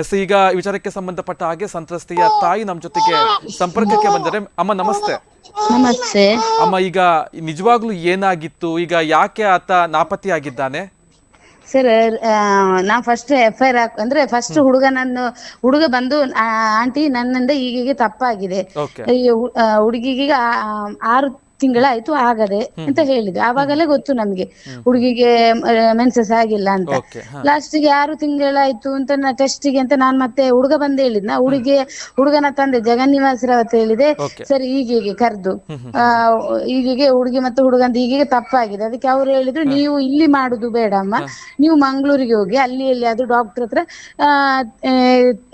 S ಈಗ ವಿಚಾರಕ್ಕೆ ಸಂಬಂಧಪಟ್ಟ ಹಾಗೆ ಸಂತ್ರಸ್ತೆಯ ತಾಯಿ ನಮ್ಮ ಜೊತೆಗೆ ಸಂಪರ್ಕಕ್ಕೆ ಬಂದರೆ. ಅಮ್ಮ ನಮಸ್ತೆ. ನಮಸ್ತೆ. ಅಮ್ಮ ಈಗ ನಿಜವಾಗ್ಲೂ ಏನಾಗಿತ್ತು? ಈಗ ಯಾಕೆ ಆತ ನಾಪತ್ತೆಯಾಗಿದ್ದಾನೆ? ಸರ್ ನಾ ಫಸ್ಟ್ ಎಫ್ ಐ ಆರ್ ಅಂದ್ರೆ ಫಸ್ಟ್ ಹುಡುಗ ನನ್ನ ಹುಡುಗ ಬಂದು ಆಂಟಿ ನನ್ನಿಂದ ಈಗೀಗ ತಪ್ಪಾಗಿದೆ. ಹುಡುಗಿಗೆ ಆರು ತಿಂಗಳಾಯ್ತು ಆಗದೆ ಅಂತ ಹೇಳಿದ್ರು ಆವಾಗಲೇ ಗೊತ್ತು ನಮ್ಗೆ. ಹುಡುಗಿಗೆ ಮೆನ್ಸಸ್ ಆಗಿಲ್ಲ ಅಂತ. ಲಾಸ್ಟಿಗೆ ಆರು ತಿಂಗಳಾಯ್ತು ಅಂತ ನಾ ಟೆಸ್ಟಿಗೆ ಅಂತ ನಾನ್ ಮತ್ತೆ ಹುಡುಗ ಬಂದ್ ಹೇಳಿದ್ನ. ಹುಡುಗಿ ಹುಡುಗನ ತಂದೆ ಜಗನ್ನಿವಾಸ್ ರಾವ್ ಹೇಳಿದೆ. ಸರಿ ಈಗೀಗೆ ಕರೆದು. ಆ ಈಗೀಗೆ ಹುಡುಗಿ ಮತ್ತೆ ಹುಡುಗಂತ ಈಗೀಗೆ ತಪ್ಪಾಗಿದೆ. ಅದಕ್ಕೆ ಅವ್ರು ಹೇಳಿದ್ರು ನೀವು ಇಲ್ಲಿ ಮಾಡುದು ಬೇಡ ಅಮ್ಮ ನೀವು ಮಂಗಳೂರಿಗೆ ಹೋಗಿ ಅಲ್ಲಿ ಎಲ್ಲಿ ಅದು ಡಾಕ್ಟರ್ ಹತ್ರ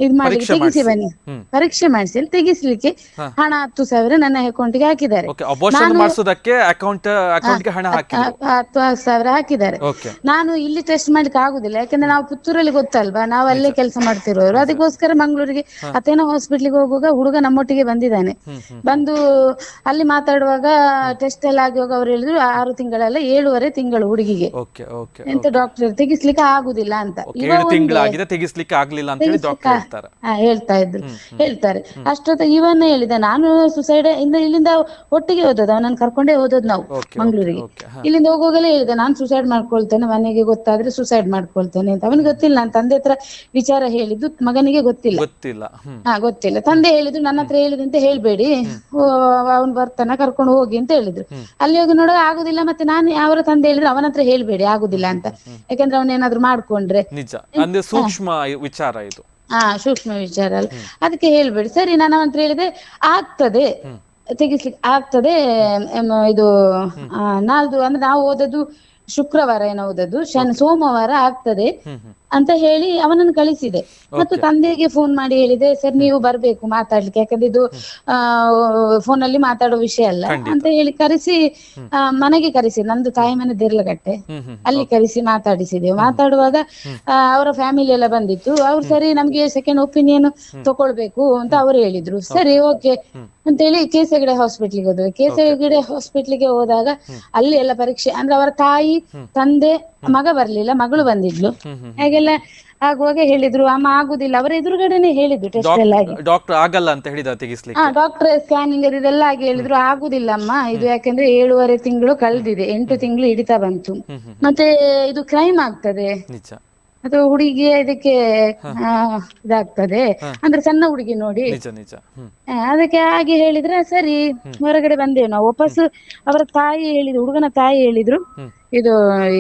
ಇದ್ ಮಾಡಿ ತೆಗಿಸಿ. ಬನ್ನಿ. ಪರೀಕ್ಷೆ ಮಾಡಿಸಿ ತೆಗಿಸ್ಲಿಕ್ಕೆ ಹಣ ಹತ್ತು ಸಾವಿರ ನನ್ನ ಅಕೌಂಟ್ಗೆ ಹಾಕಿದ್ದಾರೆ. ಅಬೋಷನ್ ಮಾಡಿಸೋದಕ್ಕೆ ಅಕೌಂಟ್ ಅಕೌಂಟ್ಗೆ ಹಣ ಹಾಕಿದ್ರು. ಹತ್ತು ಸಾವಿರ ಹಾಕಿದ್ದಾರೆ. ಓಕೆ ನಾನು ಇಲ್ಲಿ ಟೆಸ್ಟ್ ಮಾಡ್ಲಿಕ್ಕೆ ಆಗುದಿಲ್ಲ ಯಾಕಂದ್ರೆ ನಾವು ಪುತ್ತೂರಲ್ಲಿ ಗೊತ್ತಲ್ವಾ ನಾವು ಅಲ್ಲೇ ಕೆಲಸ ಮಾಡ್ತಿರೋರು. ಅದಕ್ಕೋಸ್ಕರ ಮಂಗಳೂರಿಗೆ ಅತೇನೋ ಹಾಸ್ಪಿಟ್ಲಿಗೆ ಹೋಗುವಾಗ ಹುಡುಗ ನಮ್ಮೊಟ್ಟಿಗೆ ಬಂದಿದ್ದಾನೆ. ಬಂದು ಅಲ್ಲಿ ಮಾತಾಡುವಾಗ ಟೆಸ್ಟ್ ಎಲ್ಲ ಆಗುವಾಗ ಅವ್ರು ಹೇಳಿದ್ರು ಆರು ತಿಂಗಳಲ್ಲ ಏಳುವರೆ ತಿಂಗಳು ಹುಡುಗಿಗೆ. ಓಕೆ ಓಕೆ ಎಂತ ಡಾಕ್ಟರ್ ತೆಗಿಸ್ಲಿಕ್ಕೆ ಆಗುದಿಲ್ಲ ಅಂತ. ಏಳು ತಿಂಗಳಾಗಿದೆ ತೆಗಿಸ್ಲಿಕ್ಕೆ ಆಗ್ಲಿಲ್ಲ ಅಂತ ಹೇಳಿ ಡಾಕ್ಟರ್ ಹೇಳ್ತಾರೆ. ಹೇಳ್ತಾ ಇದ್ರು. ಹೇಳ್ತಾರೆ. ಅಷ್ಟೊತ್ತ ಇವನ್ನ ಹೇಳಿದ ನಾನು ಸುಸೈಡ್ ಇಂದ ಇಲ್ಲಿಂದ ಒಟ್ಟಿಗೆ ಹೋದದ್ದು ಅವನನ್ನ ಕರ್ಕೊಂಡೇ ಹೋದದ್ದು ನಾವು ಮಂಗಳೂರಿಗೆ. ಇಲ್ಲಿಂದ ಹೋಗುವಾಗಲೇ ಹೇಳಿದೆ ನಾನು ಸುಸೈಡ್ ಮಾಡ್ಕೊಳ್ತೇನೆ ಮನೆಗೆ ಗೊತ್ತಾದ್ರೆ ಸುಸೈಡ್ ಮಾಡ್ಕೊಳ್ತೇನೆ ಅಂತ. ಅವನಿಗೆ ಗೊತ್ತಿಲ್ಲ ನನ್ನ ತಂದೆ ಹತ್ರ ವಿಚಾರ ಹೇಳಿದ್ದು ಮಗನಿಗೆ ಗೊತ್ತಿಲ್ಲ. ಗೊತ್ತಿಲ್ಲ ಹಾ ಗೊತ್ತಿಲ್ಲ. ತಂದೆ ಹೇಳಿದ್ರು ನನ್ನ ಹತ್ರ ಹೇಳಿದಂತ ಹೇಳ್ಬೇಡಿ. ಅವನು ಬರ್ತಾನ ಕರ್ಕೊಂಡು ಹೋಗಿ ಅಂತ ಹೇಳಿದ್ರು. ಅಲ್ಲಿ ಹೋಗಿ ನೋಡುವಾಗ ಆಗುದಿಲ್ಲ ಮತ್ತೆ ನಾನು ಅವರ ತಂದೆ ಹೇಳಿದ್ರು ಅವನ ಹತ್ರ ಹೇಳ್ಬೇಡಿ ಆಗುದಿಲ್ಲ ಅಂತ. ಯಾಕಂದ್ರೆ ಅವನೇನಾದ್ರು ಮಾಡ್ಕೊಂಡ್ರೆ. ನಿಜ. ಅಂದ್ರೆ ಸೂಕ್ಷ್ಮ ವಿಚಾರ ಇದು. ಹಾ ಸೂಕ್ಷ್ಮ ವಿಚಾರ ಅಲ್ಲ. ಅದಕ್ಕೆ ಹೇಳ್ಬೇಡಿ. ಸರಿ ನಾನು ಅವನ ಹತ್ರ ಹೇಳಿದೆ ಆಗ್ತದೆ. ತೆಗಿಸ್ಲಿಕ್ಕೆ ಆಗ್ತದೆ ಎಂ, ಇದು ಆ, ನಾಳ್ದು ಅಂದ್ರೆ ನಾವು ಓದದ್ದು ಶುಕ್ರವಾರ ಏನೋ ಓದದ್ದು ಶನಿ ಸೋಮವಾರ ಆಗ್ತದೆ. ಹ್ಮ್ ಹ್ಮ್. ಅಂತ ಹೇಳಿ ಅವನನ್ನು ಕಳಿಸಿದೆ. ಮತ್ತು ತಂದೆಗೆ ಫೋನ್ ಮಾಡಿ ಹೇಳಿದೆ ಸರ್ ನೀವು ಬರ್ಬೇಕು ಮಾತಾಡ್ಲಿಕ್ಕೆ. ಯಾಕಂದ್ರೆ ಇದು ಆ ಫೋನ್ ಅಲ್ಲಿ ಮಾತಾಡೋ ವಿಷಯ ಅಲ್ಲ. ಅಂತ ಹೇಳಿ ಕರೆಸಿ ಮನೆಗೆ ಕರೆಸಿ. ನಂದು ತಾಯಿ ಮನೆ ದೇರ್ಲಗಟ್ಟೆ ಅಲ್ಲಿ ಕರೆಸಿ ಮಾತಾಡಿಸಿದೆ ಮಾತಾಡುವಾಗ ಅವರ ಫ್ಯಾಮಿಲಿ ಎಲ್ಲ ಬಂದಿತ್ತು. ಅವ್ರು ಸರಿ ನಮ್ಗೆ ಸೆಕೆಂಡ್ ಒಪಿನಿಯನ್ ತಗೊಳ್ಬೇಕು ಅಂತ ಅವರು ಹೇಳಿದ್ರು. ಸರಿ ಓಕೆ. ಅಂತೇಳಿ ಕೇಸಗಡೆ ಹಾಸ್ಪಿಟ್ಲಿಗೆ ಹೋದ್ವಿ. ಕೇಸಗಡೆ ಹಾಸ್ಪಿಟ್ಲಿಗೆ ಹೋದಾಗ ಅಲ್ಲಿ ಎಲ್ಲ ಪರೀಕ್ಷೆ ಅಂದ್ರೆ ಅವರ ತಾಯಿ ತಂದೆ ಮಗ ಬರ್ಲಿಲ್ಲ ಮಗಳು ಬಂದಿದ್ಲು. ಹ್ಮ್ ಹಾಗೆಲ್ಲ ಆಗುವಾಗ ಹೇಳಿದ್ರು. ಅಮ್ಮ ಆಗುದಿಲ್ಲ. ಅವರ ಎದುರುಗಡೆನೆ ಹೇಳಿದ್ರು ಟೆಸ್ಟ್ ಎಲ್ಲ ಆಗಿ. ಡಾಕ್ಟರ್ ಆಗಲ್ಲ ಅಂತ ಹೇಳಿದ ತೆಗಿಸ್ಲಿಕ್ಕೆ. ಹಾ ಡಾಕ್ಟರ್ ಸ್ಕ್ಯಾನಿಂಗ್ ಇದೆಲ್ಲ ಆಗಿ ಹೇಳಿದ್ರು. ಆಗುದಿಲ್ಲ ಅಮ್ಮ. ಇದು ಯಾಕಂದ್ರೆ ಏಳುವರೆ ತಿಂಗಳು ಕಳೆದಿದೆ. ಎಂಟು ತಿಂಗಳು ಹಿಡಿತಾ ಬಂತು. ಹ್ಮ್ ಹ್ಮ್ ಮತ್ತೆ ಇದು ಕ್ರೈಮ್ ಆಗ್ತದೆ. ನಿಜ. ಅಥವಾ ಹುಡುಗಿ ಇದಕ್ಕೆ ಆ, ಇದಾಗ್ತದೆ. ಅಂದ್ರೆ ಸಣ್ಣ ಹುಡುಗಿ ನೋಡಿ. ನಿಜ ನಿಜ. ಹ್ಮ್. ಆ, ಅದಕ್ಕೆ ಹಾಗೆ ಹೇಳಿದ್ರೆ ಸರಿ ಹೊರಗಡೆ ಬಂದೆವು ನಾವು. ವಾಪಸ್ ಅವರ ತಾಯಿ ಹೇಳಿದ್ರು ಹುಡುಗನ ತಾಯಿ ಹೇಳಿದ್ರು. ಹ್ಮ್. ಇದು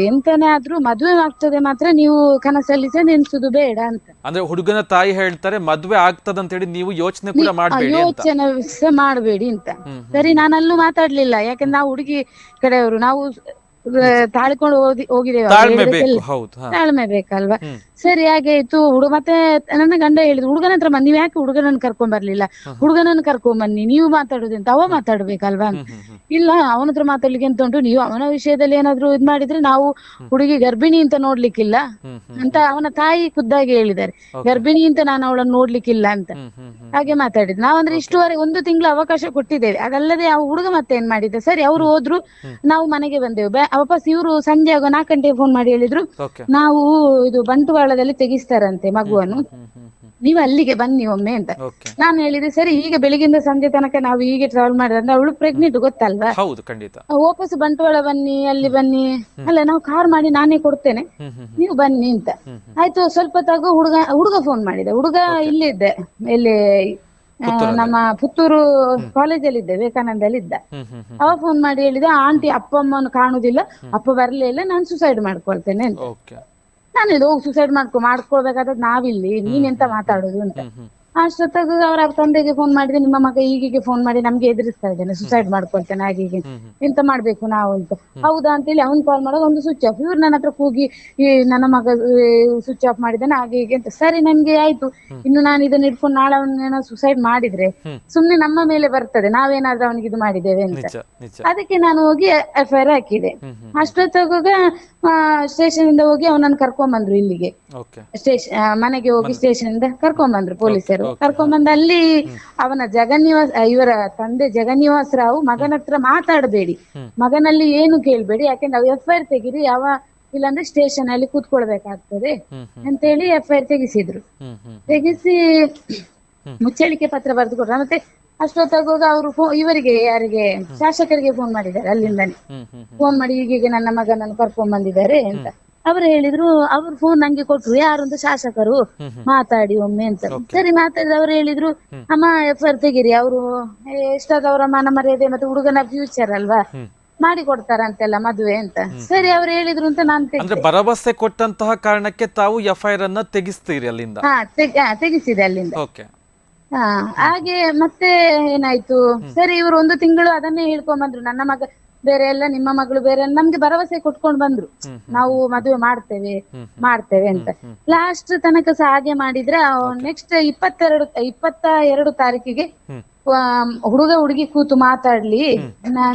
ಎಂತನೇ ಆದ್ರೂ ಮದುವೆ ಆಗ್ತದೆ ಮಾತ್ರ ನೀವು ಕನಸಲ್ಲಿ ಸಹ ನೆನ್ಸುದು ಬೇಡ ಅಂತ. ಅಂದ್ರೆ ಹುಡುಗನ ತಾಯಿ ಹೇಳ್ತಾರೆ ಮದ್ವೆ ಆಗ್ತದ ಅಂತ ಹೇಳಿ ನೀವು ಯೋಚನೆ ಕೂಡ ಆ ಮಾಡ್ಬೇಡಿ ಅಂತ. ಯೋಚನೆ ಸಹ ಮಾಡಬೇಡಿ ಅಂತ. ಹ್ಮ್, ಸರಿ ಅಲ್ಲೂ ಮಾತಾಡ್ಲಿಲ್ಲ. ಯಾಕಂದ್ರೆ ನಾವು ಹುಡುಗಿ ಕಡೆಯವರು ನಾವು ತಾಳ್ಕೊಂಡು ಹೋಗಿ ಹೋಗಿದ್ದೇವೆ ತಾಳ್ಮೆ ಬೇಕು ಹೌದು ಹಾ. ತಾಳ್ಮೆ ಬೇಕಲ್ವಾ? ಹ್ಮ್. ಸರಿ ಹಾಗೆ ಆಯ್ತು. ಹುಡುಗ ಮತ್ತೆ ನನ್ನ ಗಂಡ ಹೇಳಿದ್ರು ಹುಡುಗನ ಹತ್ರ ಬಂದ್ ನೀವ್ ಯಾಕೆ ಹುಡುಗನನ್ನ ಕರ್ಕೊಂಡ್ ಬರ್ಲಿಲ್ಲ? ಹುಡುಗನನ್ನ ಕರ್ಕೊಂಡ್ ಬನ್ನಿ ನೀವು ಮಾತಾಡುದಂತ ಅವ ಮಾತಾಡ್ಬೇಕಲ್ವಾ? ಅಂತ. ಹ್ಮ್ ಹ್ಮ್. ಇಲ್ಲ ಅವನ ಹತ್ರ ಮಾತಾಡ್ಲಿಕ್ಕೆ ಎಂತ ಉಂಟು? ನೀವು ಅವನ ವಿಷಯದಲ್ಲಿ ಏನಾದ್ರು ಇದ್ ಮಾಡಿದ್ರೆ ನಾವು ಹುಡುಗಿ ಗರ್ಭಿಣಿ ಅಂತ ನೋಡ್ಲಿಕ್ಕಿಲ್ಲ ಅಂತ ಅವನ ತಾಯಿ ಖುದ್ದಾಗಿ ಹೇಳಿದ್ದಾರೆ. ಗರ್ಭಿಣಿ ಅಂತ ನಾನು ಅವಳನ್ನು ನೋಡ್ಲಿಕ್ಕಿಲ್ಲ ಅಂತ. ಹಾಗೆ ಮಾತಾಡಿದ್ ನಾವಂದ್ರೆ ಇಷ್ಟುವರೆ ಒಂದು ತಿಂಗಳು ಅವಕಾಶ ಕೊಟ್ಟಿದ್ದೇವೆ. ಅದಲ್ಲದೆ ಆ ಹುಡುಗ ಮತ್ತೆ ಏನ್ ಮಾಡಿದ್ದೆ? ಸರಿ ಅವ್ರು ಹೋದ್ರು ನಾವು ಮನೆಗೆ ಬಂದೆವು. ವಾಪಸ್ ಇವರು ಸಂಜೆ ಆಗ ನಾಲ್ಕು ಗಂಟೆಗೆ ಫೋನ್ ಮಾಡಿ ಹೇಳಿದ್ರು. ನಾವು ಇದು ಬಂಟ್ವಾಳದಲ್ಲಿ ತೆಗಿಸ್ತಾರಂತೆ ಮಗುವನ್ನು. ನೀವು ಅಲ್ಲಿಗೆ ಬನ್ನಿ ಒಮ್ಮೆ ಅಂತ. ನಾನು ಹೇಳಿದೆ ಸರಿ ಈಗ ಬೆಳಿಗ್ಗೆಯಿಂದ ಸಂಜೆ ತನಕ ನಾವು ಹೀಗೆ ಟ್ರಾವೆಲ್ ಮಾಡಿದ್ರೆ ಅವಳು ಪ್ರೆಗ್ನೆಂಟ್ ಗೊತ್ತಲ್ವಾ? ಹೌದು ಖಂಡಿತ. ವಾಪಸ್ ಬಂಟ್ವಾಳ ಬನ್ನಿ ಅಲ್ಲಿ ಬನ್ನಿ. ಅಲ್ಲ ನಾವು ಕಾರ್ ಮಾಡಿ ನಾನೇ ಕೊಡ್ತೇನೆ. ನೀವು ಬನ್ನಿ ಅಂತ. ಆಯ್ತು ಸ್ವಲ್ಪ ತಗೋ ಹುಡುಗ ಹುಡುಗ ಫೋನ್ ಮಾಡಿದ. ಹುಡುಗ ಇಲ್ಲಿದ್ದೆ ಇಲ್ಲಿ ನಮ್ಮ ಪುತ್ತೂರು ಕಾಲೇಜಲ್ಲಿ ಇದ್ದೆ ವಿವೇಕಾನಂದಲ್ಲಿ ಇದ್ದ. ಅವ ಫೋನ್ ಮಾಡಿ ಹೇಳಿದ ಆಂಟಿ ಅಪ್ಪ ಅಮ್ಮನ ಕಾಣುದಿಲ್ಲ. ಅಪ್ಪ ಬರ್ಲಿಲ್ಲ ನಾನು ಸುಸೈಡ್ ಮಾಡ್ಕೊಳ್ತೇನೆ ಅಂತ. ಇದು ಹೋಗಿ ಸುಸೈಡ್ ಮಾಡ್ಕೊ ಮಾಡ್ಕೊಳ್ಬೇಕಾದ್ರೆ ನಾವಿಲ್ಲಿ ನೀನ್ ಎಂತ ಮಾತಾಡೋದು ಅಂತ. ಅಷ್ಟೊತ್ತಾಗ ಅವರ ತಂದೆಗೆ ಫೋನ್ ಮಾಡಿದ್ರೆ ನಿಮ್ಮ ಮಗ ಈಗಿಗೆ ಫೋನ್ ಮಾಡಿ ನಮ್ಗೆ ಎದುರಿಸ್ತಾ ಇದ್ದಾನೆ ಸುಸೈಡ್ ಮಾಡ್ಕೊಳ್ತೇನೆ ಹಾಗೆ ಹೀಗೆ ಎಂತ ಮಾಡ್ಬೇಕು ನಾವು ಅಂತ. ಹೌದಾ ಅಂತೇಳಿ ಅವ್ನ್ ಕಾಲ್ ಮಾಡುವಾಗ ಒಂದು ಸ್ವಿಚ್ ಆಫ್ ಇವ್ರು ನನ್ನ ಹತ್ರ ಕೂಗಿ ಈ ನನ್ನ ಮಗ ಸ್ವಿಚ್ ಆಫ್ ಮಾಡಿದ್ದಾನೆ ಹಾಗೆ ಹೀಗೆ ಅಂತ. ಸರಿ ನನ್ಗೆ ಆಯ್ತು. ಇನ್ನು ನಾನು ಇದನ್ನ ಇಟ್ಕೊಂಡು ನಾಳೆ ಅವನೇನೋ ಸುಸೈಡ್ ಮಾಡಿದ್ರೆ. ಸುಮ್ನೆ ನಮ್ಮ ಮೇಲೆ ಬರ್ತದೆ. ನಾವೇನಾದ್ರೂ ಅವನಿಗೆ ಇದು ಮಾಡಿದ್ದೇವೆ ಅಂತ. ಅದಕ್ಕೆ ನಾನು ಹೋಗಿ ಎಫ್ ಐ ಆರ್ ಹಾಕಿದೆ. ಅಷ್ಟೊತ್ತಾಗ ಸ್ಟೇಷನ್ ಇಂದ ಹೋಗಿ ಅವನನ್ನು ಕರ್ಕೊಂಡ್ ಬಂದ್ರು ಇಲ್ಲಿಗೆ. ಸ್ಟೇಷನ್ ಮನೆಗೆ ಹೋಗಿ ಸ್ಟೇಷನ್ ಇಂದ ಕರ್ಕೊಂಡ್ ಬಂದ್ರು ಪೊಲೀಸರು. ಕರ್ಕೊಂಡ್ ಬಂದು ಅಲ್ಲಿ ಅವನ ಜಗನ್ನಿವಾಸ್ ಇವರ ತಂದೆ ಜಗನ್ನಿವಾಸ್ ರಾವ್ ಮಗನ ಹತ್ರ ಮಾತಾಡಬೇಡಿ. ಮಗನಲ್ಲಿ ಏನು ಕೇಳ್ಬೇಡಿ ಯಾಕೆಂದ್ರೆ ಎಫ್ ಐ ಆರ್ ತೆಗಿರಿ ಯಾವ ಇಲ್ಲಾಂದ್ರೆ ಸ್ಟೇಷನ್ ಅಲ್ಲಿ ಕೂತ್ಕೊಳ್ಬೇಕಾಗ್ತದೆ ಅಂತ ಹೇಳಿ ಎಫ್ ಐ ಆರ್ ತೆಗಿಸಿದ್ರು ತೆಗಿಸಿ ಮುಚ್ಚಳಿಕೆ ಪತ್ರ ಬರೆದು ಕೊಟ್ರ. ಮತ್ತೆ ಅಷ್ಟೊತ್ತಾಗುವಾಗ ಅವರು ಇವರಿಗೆ ಯಾರಿಗೆ ಶಾಸಕರಿಗೆ ಫೋನ್ ಮಾಡಿದ್ದಾರೆ ಅಲ್ಲಿಂದಾನೆ. ಫೋನ್ ಮಾಡಿ ಹೀಗೆ ನನ್ನ ಮಗನನ್ನು ಕರ್ಕೊಂಡ್ ಬಂದಿದ್ದಾರೆ ಅಂತ. ಅವ್ರು ಹೇಳಿದ್ರು ಅವ್ರು ಫೋನ್ ನಂಗೆ ಕೊಟ್ರು. ಯಾರು ಅಂತ ಶಾಸಕರು ಮಾತಾಡಿ ಒಮ್ಮೆ ಅಂತ. ಸರಿ ಮಾತಾಡಿದ ಅವ್ರು ಹೇಳಿದ್ರು ಅಮ್ಮ ಎಫ್ ಆರ್ ತೆಗಿರಿ. ಅವರು ಎಷ್ಟಾದವರ ಮಾನ ಮರ್ಯಾದೆ ಮತ್ತೆ ಹುಡುಗನ ಫ್ಯೂಚರ್ ಅಲ್ವಾ? ಮಾಡಿ ಕೊಡ್ತಾರಂತೆಲ್ಲ ಮದುವೆ ಅಂತ. ಸರಿ ಅವ್ರು ಹೇಳಿದ್ರು ಅಂತ ನಾನು ಅಂದ್ರೆ ಭರವಸೆ ಕೊಟ್ಟಂತಹ ಕಾರಣಕ್ಕೆ ತಾವು ಎಫ್ ಐ ಆರ್ ಅನ್ನ ತೆಗಿಸ್ತೀರಿ ಅಲ್ಲಿಂದ? ಹಾ, ತೆಗಿಸಿದೆ ಅಲ್ಲಿಂದ. ಓಕೆ ಹಾ ಹಾಗೆ ಮತ್ತೆ ಏನಾಯ್ತು? ಸರಿ ಇವ್ರು ಒಂದು ತಿಂಗಳು ಅದನ್ನೇ ಹೇಳ್ಕೊಂಡ್ ಬಂದ್ರು. ನನ್ನ ಮಗ ಬೇರೆ ಎಲ್ಲ ನಿಮ್ಮ ಮಗಳು ಬೇರೆ ನಮ್ಗೆ ಭರವಸೆ ಕೊಟ್ಕೊಂಡು ಬಂದ್ರು. ನಾವು ಮದುವೆ ಮಾಡ್ತೇವೆ ಮಾಡ್ತೇವೆ ಅಂತ. ಲಾಸ್ಟ್ ತನಕ ಸಹ ಹಾಗೆ ಮಾಡಿದ್ರೆ ನೆಕ್ಸ್ಟ್ ಇಪ್ಪತ್ತೆರಡು ಇಪ್ಪತ್ತ ಎರಡು ತಾರೀಕಿಗೆ ಹುಡುಗ ಹುಡುಗಿ ಕೂತು ಮಾತಾಡ್ಲಿ.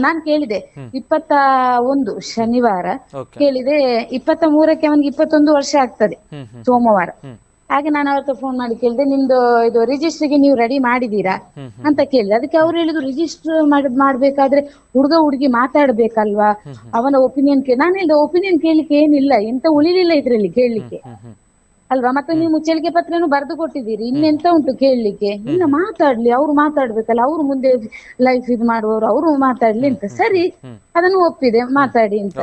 ನಾನ್ ಕೇಳಿದೆ. ಇಪ್ಪತ್ತ ಒಂದು ಶನಿವಾರ ಕೇಳಿದೆ ಇಪ್ಪತ್ತ ಮೂರಕ್ಕೆ ಅವನಿಗೆ ಇಪ್ಪತ್ತೊಂದು ವರ್ಷ ಆಗ್ತದೆ. ಸೋಮವಾರ. ಹಾಗೆ ನಾನು ಅವ್ರ ಫೋನ್ ಮಾಡಿ ಕೇಳಿದೆ ನಿಮ್ದು ಇದು ರಿಜಿಸ್ಟ್ರಿಗೆ ನೀವು ರೆಡಿ ಮಾಡಿದೀರಾ ಅಂತ ಕೇಳಿದೆ. ಅದಕ್ಕೆ ಅವ್ರು ಹೇಳಿದ್ರು ರಿಜಿಸ್ಟರ್ ಮಾಡ್ ಮಾಡ್ಬೇಕಾದ್ರೆ ಹುಡುಗ ಹುಡುಗಿ ಮಾತಾಡ್ಬೇಕಲ್ವಾ? ಅವನ ಒಪಿನಿಯನ್ ನಾನು ಹೇಳಿದೆ ಒಪಿನಿಯನ್ ಕೇಳಿಕ್ಕೆ ಏನಿಲ್ಲ ಎಂತ ಉಳಿಲಿಲ್ಲ ಇದ್ರಲ್ಲಿ ಕೇಳಲಿಕ್ಕೆ. ಅಲ್ವಾ? ಮತ್ತೆ ನೀವು ಮುಚ್ಚಳಿಕೆ ಪತ್ರನು ಬರೆದು ಕೊಟ್ಟಿದ್ದೀರಿ. ಇನ್ನೆಂತ ಉಂಟು ಕೇಳಲಿಕ್ಕೆ? ಇನ್ನು ಮಾತಾಡ್ಲಿ ಅವ್ರು ಮಾತಾಡ್ಬೇಕಲ್ಲ ಅವ್ರು ಮುಂದೆ ಲೈಫ್ ಇದು ಮಾಡುವವರು ಅವರು ಮಾತಾಡ್ಲಿ ಅಂತ. ಸರಿ ಅದನ್ನು ಒಪ್ಪಿದೆ ಮಾತಾಡಿ ಅಂತ.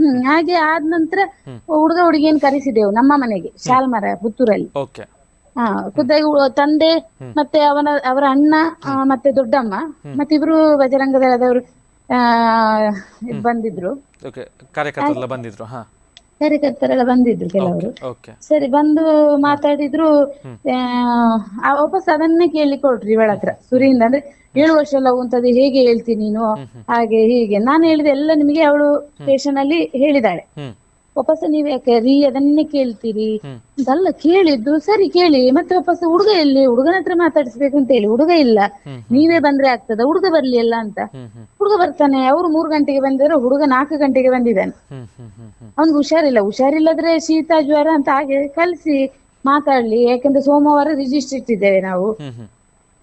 ಹ್ಮ್ ಹಾಗೆ ಆದ ನಂತರ ಹುಡುಗ ಹುಡುಗಿಯನ್ನು ಕರೆಸಿದೆವು ನಮ್ಮ ಮನೆಗೆ ಶಾಲ್ಮರ ಪುತ್ತೂರಲ್ಲಿ. ಹಾ ಖುದ್ದಾಗಿ ತಂದೆ ಮತ್ತೆ ಅವನ ಅವರ ಅಣ್ಣ ಮತ್ತೆ ದೊಡ್ಡಮ್ಮ ಮತ್ತೆ ಇಬ್ರು ಬಜರಂಗದಳದವರು ಬಂದಿದ್ರು. ಕಾರ್ಯಕರ್ತರೆಲ್ಲ ಬಂದಿದ್ರು ಹಾ. ಕಾರ್ಯಕರ್ತರೆಲ್ಲ ಬಂದಿದ್ರು ಕೆಲವರು. ಸರಿ ಬಂದು ಮಾತಾಡಿದ್ರು ಆ ವಾಪಸ್ ಅದನ್ನೇ ಕೇಳಿ ಕೊಟ್ರಿ ಇವಳ ಹತ್ರ ಸುರಿಯಿಂದ. ಅಂದ್ರೆ ಏಳು ವರ್ಷ ಎಲ್ಲ ಅಂತದ್ದು ಹೇಗೆ ಹೇಳ್ತೀನಿ ನೀನು? ಹಾಗೆ ಹೀಗೆ. ನಾನು ಹೇಳಿದೆ ಎಲ್ಲ ನಿಮಗೆ ಅವಳು ಸ್ಟೇಷನ್ ಅಲ್ಲಿ ಹೇಳಿದಾಳೆ ವಾಪಸ್ ನೀವ್ ಯಾಕೆ ರೀ ಅದನ್ನೇ ಕೇಳ್ತೀರಿ? ಹ್ಮ್. ಅಂತಲ್ಲ ಕೇಳಿದ್ದು ಸರಿ ಕೇಳಿ ಮತ್ತೆ ವಾಪಸ್ ಹುಡುಗ ಎಲ್ಲಿ? ಹುಡುಗನ ಹತ್ರ ಮಾತಾಡಿಸ್ಬೇಕು ಅಂತ ಹೇಳಿ ಹುಡುಗ ಇಲ್ಲ. ನೀವೇ ಬಂದ್ರೆ ಆಗ್ತದ ಹುಡುಗ ಬರ್ಲಿ ಅಲ್ಲ ಅಂತ. ಹುಡುಗ ಬರ್ತಾನೆ ಅವ್ರು ಮೂರ್ ಗಂಟೆಗೆ ಬಂದಿದ್ರೆ ಹುಡುಗ ನಾಲ್ಕು ಗಂಟೆಗೆ ಬಂದಿದ್ದಾನೆ. ಅವ್ನಿಗೆ ಹುಷಾರಿಲ್ಲ ಹುಷಾರಿಲ್ಲದ್ರೆ ಶೀತ ಜ್ವರ ಅಂತ ಹಾಗೆ ಕಲಿಸಿ ಮಾತಾಡ್ಲಿ. ಯಾಕಂದ್ರೆ ಸೋಮವಾರ ರಿಜಿಸ್ಟರ್ ಇಟ್ಟಿದ್ದೇವೆ ನಾವು.